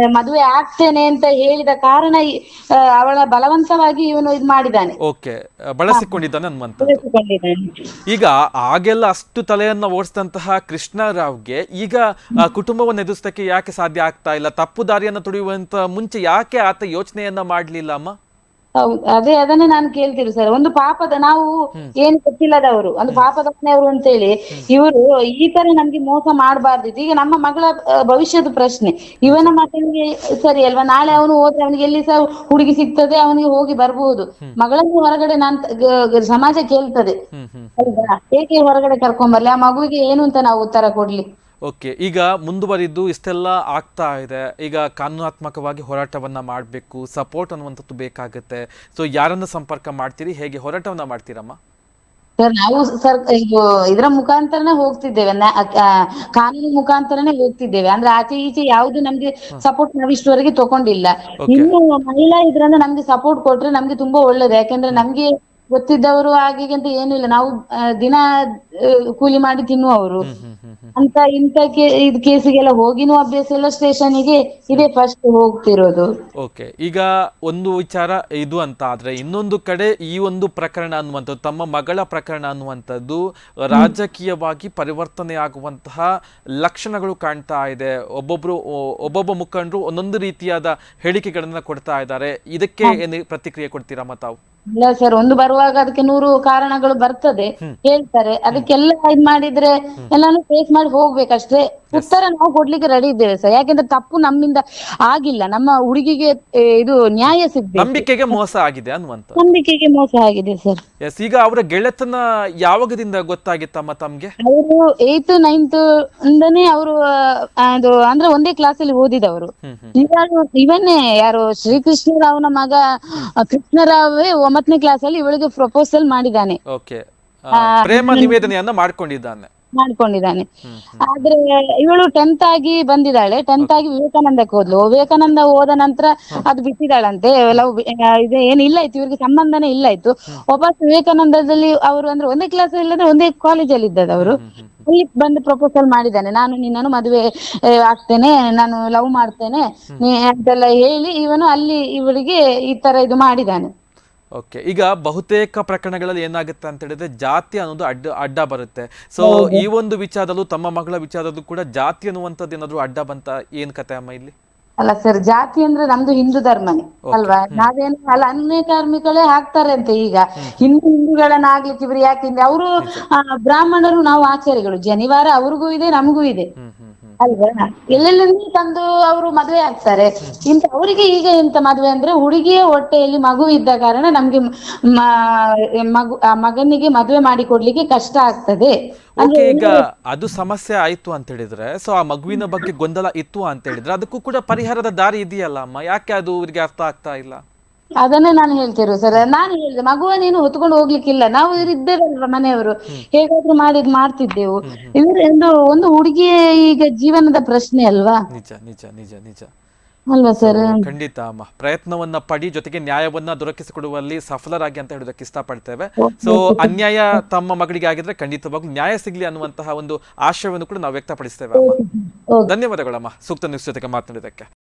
ಮದುವೆ ಆಗ್ತೇನೆ ಅಂತ ಹೇಳಿದ ಕಾರಣ ಈ, ಆ, ಅವಳ ಬಲವಂತವಾಗಿ ಇವನು ಇದು ಮಾಡಿದ್ದಾನೆ. ಓಕೆ. ಬಳಸಿಕೊಂಡಿದ್ದಾನೆ ಅನ್ನುವಂಥದ್ದು. ಬೆಳೆಸಿಕೊಂಡಿದ್ದಾನೆ. ಈಗ ಆಗೆಲ್ಲ ಅಷ್ಟು ತಲೆಯನ್ನ ಓಡಿಸಿದಂತಹ ಕೃಷ್ಣರಾವ್ಗೆ ಈಗ ಆ, ಕುಟುಂಬವನ್ನು ಎದುರಿಸೋದಕ್ಕೆ ಯಾಕೆ ಸಾಧ್ಯ ಆಗ್ತಾ ಇಲ್ಲ? ತಪ್ಪು ದಾರಿಯನ್ನ ತುಡಿಯುವಂತ ಮುಂಚೆ ಯಾಕೆ ಆತ ಯೋಚನೆಯನ್ನ ಮಾಡ್ಲಿಲ್ಲ ಅಮ್ಮ? ಹೌದು ಅದೇ ಅದನ್ನೇ ನಾನು ಕೇಳ್ತಿರು ಸರ್ ಒಂದು ಪಾಪದ ನಾವು ಏನು ಗೊತ್ತಿಲ್ಲದವರು ಒಂದು ಪಾಪದ ಮನೆಯವರು ಅಂತೇಳಿ ಇವರು ಈ ತರ ನಮ್ಗೆ ಮೋಸ ಮಾಡಬಾರ್ದಿತ್ತು. ಈಗ ನಮ್ಮ ಮಗಳ ಆ, ಭವಿಷ್ಯದ ಪ್ರಶ್ನೆ. ಇವನ ಮಗನಿಗೆ ಸರಿ ಅಲ್ವಾ? ನಾಳೆ ಅವನು ಹೋದ್ರೆ ಅವನಿಗೆ ಎಲ್ಲಿ ಸಹ ಹುಡುಗಿ ಸಿಗ್ತದೆ ಅವನಿಗೆ ಹೋಗಿ ಬರಬಹುದು ಮಗಳನ್ನು ಹೊರಗಡೆ ನಾನ್ ತ- ಗ- ಗ- ಸಮಾಜ ಕೇಳ್ತದೆ. ಹೌದಾ ಹ್ಮ್. ಏಕೆ ಹೊರಗಡೆ ಕರ್ಕೊಂಡ್ ಬರ್ಲಿ? ಆ ಮಗುವಿಗೆ ಏನು ಅಂತ ನಾವು ಉತ್ತರ ಕೊಡ್ಲಿ? ಓಕೆ ಈಗ ಮುಂದುವರಿದು ಇಷ್ಟೆಲ್ಲ ಆಗ್ತಾ ಇದೆ. ಈಗ ಕಾನೂನಾತ್ಮಕವಾಗಿ ಹೋರಾಟವನ್ನ ಮಾಡಬೇಕು ಸಪೋರ್ಟ್ ಅನ್ನುವಂಥದ್ದು ಬೇಕಾಗುತ್ತೆ. ಸೊ ಯಾರನ್ನು ಸಂಪರ್ಕ ಮಾಡ್ತೀರಿ? ಹೇಗೆ ಹೋರಾಟವನ್ನ ಮಾಡ್ತೀರಮ್ಮ? ಸರ್ ನಾವು ಸರ್ ಇದು ಇದರ ಮುಖಾಂತರನೇ ಹೋಗ್ತಿದ್ದೇವೆ. ಕಾನೂನು ಮುಖಾಂತರನೇ ಹೋಗ್ತಿದ್ದೇವೆ. ಅಂದ್ರೆ ಆಚೆ ಈಚೆ ಯಾವ್ದು ನಮ್ಗೆ ಸಪೋರ್ಟ್ ನಾವು ಇಷ್ಟವರೆಗೆ ತಗೊಂಡಿಲ್ಲ. ಇನ್ನು ಮಹಿಳಾ ಇದ್ರಿಂದ ನಮ್ಗೆ ಸಪೋರ್ಟ್ ಕೊಟ್ರೆ ನಮ್ಗೆ ತುಂಬಾ ಒಳ್ಳೇದು. ಯಾಕಂದ್ರೆ ನಮ್ಗೆ ಗೊತ್ತಿದ್ದವರು ಹಾಗೆ ಅಂತ ಏನು ಇಲ್ಲ. ನಾವು ಆ, ದಿನ ಆ, ಕೂಲಿ ಮಾಡಿ ತಿನ್ನುವವರು ಅಂತ ಇಂತ ಕೇ ಇದ್ ಕೇಸಿಗೆಲ್ಲ ಹೋಗಿನೂ ಅಭ್ಯಾಸ ಇಲ್ಲ ಸ್ಟೇಷನ್ಗೆ ಇದೇ ಫಸ್ಟ್ ಹೋಗ್ತಿರೋದು. ಓಕೆ ಈಗ ಒಂದು ವಿಚಾರ ಇದು ಅಂತ ಆದ್ರೆ ಇನ್ನೊಂದು ಕಡೆ ಈ ಒಂದು ಪ್ರಕರಣ ಅನ್ನುವಂಥದ್ದು ತಮ್ಮ ಮಗಳ ಪ್ರಕರಣ ಅನ್ನುವಂಥದ್ದು ರಾಜಕೀಯವಾಗಿ ಪರಿವರ್ತನೆ ಆಗುವಂತಹ ಲಕ್ಷಣಗಳು ಕಾಣ್ತಾ ಇದೆ. ಒಬ್ಬೊಬ್ರು ಒ- ಒಬ್ಬೊಬ್ಬ ಮುಖಂಡರು ಒಂದೊಂದು ರೀತಿಯಾದ ಹೇಳಿಕೆಗಳನ್ನ ಕೊಡ್ತಾ ಇದ್ದಾರೆ. ಇದಕ್ಕೆ ಏನು ಪ್ರತಿಕ್ರಿಯೆ ಕೊಡ್ತೀರಾ ತಾವು ಇಲ್ಲ ಸರ್ ಒಂದು ಬರುವಾಗ ಅದಕ್ಕೆ ನೂರು ಕಾರಣಗಳು ಬರ್ತದೆ. ಹೇಳ್ತಾರೆ. ಅದಕ್ಕೆಲ್ಲ ಇದ್ ಮಾಡಿದ್ರೆ ಎಲ್ಲಾನು ಫೇಸ್ ಮಾಡಿ ಹೋಗ್ಬೇಕಷ್ಟೇ. ಉತ್ತರ ನಾವು ಕೊಡ್ಲಿಕ್ಕೆ ರೆಡಿ ಇದ್ದೇವೆ ಸರ್ ಯಾಕೆಂದ್ರೆ ತಪ್ಪು ನಮ್ಮಿಂದ ಆಗಿಲ್ಲ. ನಮ್ಮ ಹುಡುಗಿಗೆ ಏ, ಇದು ನ್ಯಾಯ ಸಿಗ್ಬೇಕು. ನಂಬಿಕೆಗೆ ಮೋಸ ಆಗಿದೆ ಅನ್ವಂತ ನಂಬಿಕೆಗೆ ಮೋಸ ಆಗಿದೆ ಸರ್ ಎಸ್ ಈಗ ಅವರ ಗೆಳೆತನ ಯಾವಾಗದಿಂದ ಗೊತ್ತಾಗಿತ್ತಮ್ಮ ತಮ್ಗೆ? ಅವರು ಏತ್ ನೈನ್ತ್ ಇಂದನೇ ಅವರು ಅದು ಅಂದ್ರೆ ಒಂದೇ ಕ್ಲಾಸ್ ಅಲ್ಲಿ ಓದಿದವರು. ಹ್ಮ್ ಹ್ಮ್. ಯಾರು ಇವನ್ನೇ ಯಾರು ಶ್ರೀಕೃಷ್ಣರಾವ್ನ ಮಗ ಆ, ಕೃಷ್ಣರಾವೇ ಒಂಬತ್ತನೇ ಕ್ಲಾಸ್ ಅಲ್ಲಿ ಇವಳಿಗೆ ಪ್ರಪೋಸಲ್ ಮಾಡಿದ್ದಾನೆ. ಓಕೆ ಪ್ರೇಮ ನಿವೇದನೆಯನ್ನ ಮಾಡ್ಕೊಂಡಿದ್ದಾನೆ. ಮಾಡ್ಕೊಂಡಿದ್ದಾನೆ. ಆದ್ರೆ ಇವಳು ಟೆಂತ್ ಆಗಿ ಬಂದಿದ್ದಾಳೆ. ಟೆಂತ್ ಆಗಿ ವಿವೇಕಾನಂದಕ್ಕೆ ಹೋದ್ಲು. ವಿವೇಕಾನಂದ ಹೋದ ನಂತರ ಅದು ಬಿಟ್ಟಿದ್ದಾಳಂತೆ. ಲವ್ ಇದು ಇಲ್ಲ ಇತ್ತು ಇವ್ರಿಗೆ ಸಂಬಂಧನೇ ಇಲ್ಲ ಇತ್ತು ವಾಪಸ್ ವಿವೇಕಾನಂದದಲ್ಲಿ ಅವರು ಅಂದ್ರೆ ಒಂದೇ ಕ್ಲಾಸ್ ಇಲ್ಲದ್ರೆ ಒಂದೇ ಕಾಲೇಜಲ್ಲಿ ಇದ್ದದವರು ಇಲ್ಲಿ ಬಂದು ಪ್ರಪೋಸಲ್ ಮಾಡಿದ್ದಾನೆ. ನಾನು ನಿನ್ನನ್ನು ಮದುವೆ ಆಗ್ತೇನೆ. ನಾನು ಲವ್ ಮಾಡ್ತೇನೆ. ಅಂತೆಲ್ಲ ಹೇಳಿ ಇವನು ಅಲ್ಲಿ ಇವಳಿಗೆ ಈ ತರ ಇದು ಮಾಡಿದ್ದಾನೆ. ಓಕೆ ಈಗ ಬಹುತೇಕ ಪ್ರಕರಣಗಳಲ್ಲಿ ಏನಾಗುತ್ತೆ ಅಂತ ಹೇಳಿದ್ರೆ ಜಾತಿ ಅನ್ನೋದು ಅಡ್ಡ ಅಡ್ಡ ಬರುತ್ತೆ. ಸೊ ಈ ಒಂದು ವಿಚಾರದಲ್ಲೂ ತಮ್ಮ ಮಗಳ ವಿಚಾರದಲ್ಲೂ ಕೂಡ ಜಾತಿ ಅನ್ನುವಂಥದ್ದು ಏನಾದ್ರು ಅಡ್ಡ ಬಂತ ಏನ್ ಕತೆ ಅಮ್ಮ ಇಲ್ಲಿ? ಅಲ್ಲ ಸರ್ ಜಾತಿ ಅಂದ್ರೆ ನಮ್ದು ಹಿಂದೂ ಧರ್ಮನೇ ಅಲ್ವಾ? ನಾವೇನು ಅಲ್ಲ ಅನ್ಯ ಕಾರ್ಮಿಕಳೇ ಹಾಕ್ತಾರೆ ಅಂತ ಈಗ ಹಿಂದೂ ಹಿಂದೂಗಳನ್ನ ಆಗ್ಲಿಕ್ಕೆ ಇವ್ರು ಯಾಕೆಂದ್ರೆ ಅವರು ಬ್ರಾಹ್ಮಣರು ನಾವು ಆಚಾರ್ಯಗಳು. ಜನಿವಾರ ಅವ್ರಿಗೂ ಇದೆ ನಮಗೂ ಇದೆ. ಅಲ್ವಾ? ಎಲ್ಲೆಲ್ಲಿಂದ ತಂದು ಅವರು ಮದುವೆ ಆಗ್ತಾರೆ. ಇಂತ ಅವರಿಗೆ ಈಗ ಎಂತ ಮದುವೆ ಅಂದ್ರೆ ಹುಡುಗಿಯ ಹೊಟ್ಟೆಯಲ್ಲಿ ಮಗು ಇದ್ದ ಕಾರಣ ನಮ್ಗೆ ಮ- ಮಗು ಆ ಮಗನಿಗೆ ಮದುವೆ ಮಾಡಿ ಕೊಡ್ಲಿಕ್ಕೆ ಕಷ್ಟ ಆಗ್ತದೆ. ಓಕೆ ಈಗ ಅದು ಸಮಸ್ಯೆ ಆಯ್ತು ಅಂತ ಹೇಳಿದ್ರೆ ಸೊ ಆ ಮಗುವಿನ ಬಗ್ಗೆ ಗೊಂದಲ ಇತ್ತು ಅಂತ ಹೇಳಿದ್ರೆ ಅದಕ್ಕೂ ಕೂಡ ಪರಿಹಾರದ ದಾರಿ ಇದೆಯಲ್ಲ ಅಮ್ಮ ಯಾಕೆ ಅದು ಇವರಿಗೆ ಅರ್ಥ ಆಗ್ತಾ ಇಲ್ಲ? ಅದನ್ನೇ ನಾನು ಹೇಳ್ತಿರು ಸರ್. ನಾನು ಹೇಳಿದೆ ಮಗುವ ನೀನು ಹೊತ್ಕೊಂಡು ಹೋಗ್ಲಿಕ್ಕಿಲ್ಲ. ನಾವು ಇದ್ದೇವಲ್ವ ಮನೆಯವರು? ಹೇಗಾದ್ರೂ ಮಾಡಿದ್ ಮಾಡ್ತಿದ್ದೆವು. ಇವ್ರ ಒಂದು ಒಂದು ಹುಡುಗಿಯ ಈಗ ಜೀವನದ ಪ್ರಶ್ನೆ ಅಲ್ವಾ? ನಿಜ ನಿಜ ನಿಜ ನಿಜ. ಅಲ್ವಾ ಸರ್? ಖಂಡಿತ ಅಮ್ಮ. ಪ್ರಯತ್ನವನ್ನ ಪಡಿ ಜೊತೆಗೆ ನ್ಯಾಯವನ್ನ ದೊರಕಿಸಿಕೊಡುವಲ್ಲಿ ಸಫಲರಾಗಿ ಅಂತ ಹೇಳೋದಕ್ಕೆ ಇಷ್ಟಪಡ್ತೇವೆ. ಸೊ ಅನ್ಯಾಯ ತಮ್ಮ ಮಗಳಿಗೆ ಆಗಿದ್ರೆ ಖಂಡಿತವಾಗ್ಲೂ ನ್ಯಾಯ ಸಿಗ್ಲಿ ಅನ್ನುವಂತಹ ಒಂದು ಆಶಯವನ್ನು ಕೂಡ ನಾವು ವ್ಯಕ್ತಪಡಿಸ್ತೇವೆ ಅಮ್ಮ. ಧನ್ಯವಾದಗಳಮ್ಮ. ಸೂಕ್ತ ನ್ಯೂಸ್ ಜೊತೆಗೆ ಮಾತನಾಡಿದಕ್ಕೆ